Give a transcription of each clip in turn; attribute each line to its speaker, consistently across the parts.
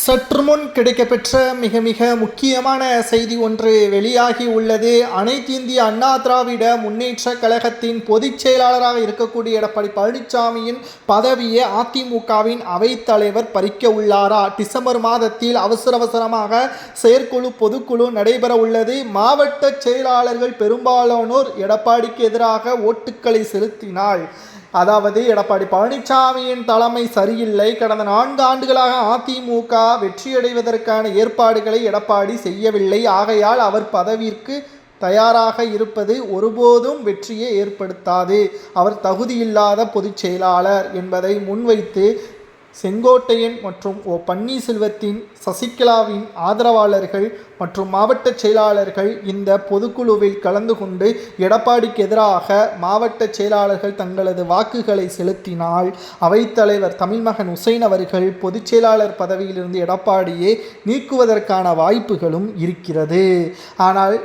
Speaker 1: சற்று முன் கிடைக்கப்பெற்ற மிக மிக முக்கியமான செய்தி ஒன்று வெளியாகி உள்ளது. அனைத்து இந்திய அண்ணா திராவிட முன்னேற்ற கழகத்தின் பொதுச் செயலாளராக இருக்கக்கூடிய எடப்பாடி பழனிசாமியின் பதவியை அதிமுகவின் அவைத்தலைவர் பறிக்க உள்ளாரா? டிசம்பர் மாதத்தில் அவசர அவசரமாக செயற்குழு பொதுக்குழு நடைபெற உள்ளது. மாவட்ட செயலாளர்கள் பெரும்பாலானோர் எடப்பாடிக்கு எதிராக ஓட்டுக்களை செலுத்தினாள். அதாவது எடப்பாடி பழனிசாமியின் தலைமை சரியில்லை. கடந்த நான்கு ஆண்டுகளாக அதிமுக வெற்றியடைவதற்கான ஏற்பாடுகளை எடப்பாடி செய்யவில்லை. ஆகையால் அவர் பதவிற்கு தயாராக இருப்பது ஒருபோதும் வெற்றியை ஏற்படுத்தாது. அவர் தகுதியில்லாத பொதுச் செயலாளர் என்பதை முன்வைத்து செங்கோட்டையன் மற்றும் ஓ பன்னீர்செல்வத்தின் சசிகலாவின் ஆதரவாளர்கள் மற்றும் மாவட்ட செயலாளர்கள் இந்த பொதுக்குழுவில் கலந்து கொண்டு எடப்பாடிக்கு எதிராக மாவட்ட செயலாளர்கள் தங்களது வாக்குகளை செலுத்தினால் அவைத்தலைவர் தமிழ்மகன் உசைன் அவர்கள் பொதுச் செயலாளர் பதவியிலிருந்து எடப்பாடியை நீக்குவதற்கான வாய்ப்புகளும் இருக்கிறது. ஆனால்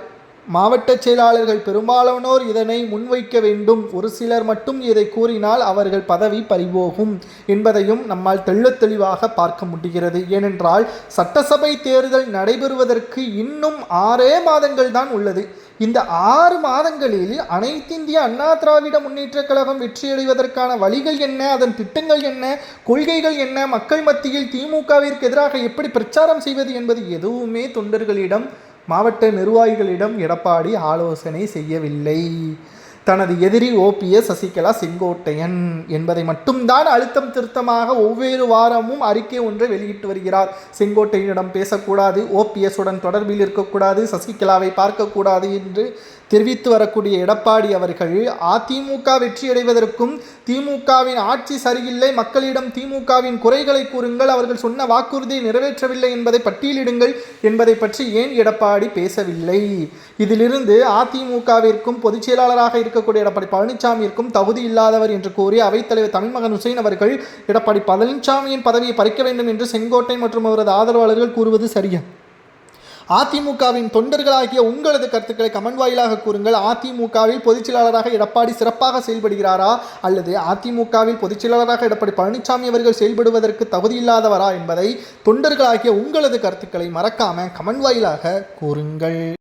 Speaker 1: மாவட்ட செயலாளர்கள் பெரும்பாலானோர் இதனை முன்வைக்க வேண்டும். ஒரு சிலர் மட்டும் இதை கூறினால் அவர்கள் பதவி பறிபோகும் என்பதையும் நம்மால் தெள்ள தெளிவாக பார்க்க முடிகிறது. ஏனென்றால் சட்டசபை தேர்தல் நடைபெறுவதற்கு இன்னும் ஆறே மாதங்கள் தான் உள்ளது. இந்த ஆறு மாதங்களில் அனைத்திந்திய அண்ணா திராவிட முன்னேற்றக் கழகம் வெற்றியடைவதற்கான வழிகள் என்ன? அதன் திட்டங்கள் என்ன? கொள்கைகள் என்ன? மக்கள் மத்தியில் திமுகவிற்கு எதிராக எப்படி பிரச்சாரம் செய்வது என்பது எதுவுமே தொண்டர்களிடம் மாவட்ட நிர்வாகிகளிடம் எடப்பாடி ஆலோசனை செய்யவில்லை. தனது எதிரி ஓபிஎஸ் சசிகலா செங்கோட்டையன் என்பதை மட்டும்தான் அழுத்தம் திருத்தமாக ஒவ்வொரு வாரமும் அறிக்கை ஒன்றை வெளியிட்டு வருகிறார். செங்கோட்டையனிடம் பேசக்கூடாது ஓபிஎஸ் உடன் தொடர்பில் இருக்கக்கூடாது சசிகலாவை பார்க்கக்கூடாது என்று தெரிவித்து வரக்கூடிய எடப்பாடி அவர்கள் அதிமுக வெற்றியடைவதற்கும் திமுகவின் ஆட்சி சரியில்லை மக்களிடம் திமுகவின் குறைகளை கூறுங்கள் அவர்கள் சொன்ன வாக்குறுதியை நிறைவேற்றவில்லை என்பதை பட்டியலிடுங்கள் என்பதை பற்றி ஏன் எடப்பாடி பேசவில்லை? இதிலிருந்து அதிமுகவிற்கும் பொதுச் செயலாளராக இருக்கக்கூடிய எடப்பாடி பழனிசாமியிற்கும் தகுதி இல்லாதவர் என்று கூறி அவைத்தலைவர் தமிழ்மகன் உசேன் அவர்கள் எடப்பாடி பழனிசாமியின் பதவியை பறிக்க வேண்டும் என்று செங்கோட்டை மற்றும் அவரது ஆதரவாளர்கள் கூறுவது சரியா அதிமுகவின் தொண்டர்களாகிய உங்களது கருத்துக்களை கமெண்ட் வாயிலாக கூறுங்கள். அதிமுகவில் பொதுச்செயலாளராக எடப்பாடி சிறப்பாக செயல்படுகிறாரா? அல்லது அதிமுகவில் பொதுச்செயலாளராக எடப்பாடி பழனிசாமி அவர்கள் செயல்படுவதற்கு தகுதியில்லாதவரா என்பதை தொண்டர்களாகிய உங்களது கருத்துக்களை மறக்காம கமெண்ட் வாயிலாக கூறுங்கள்.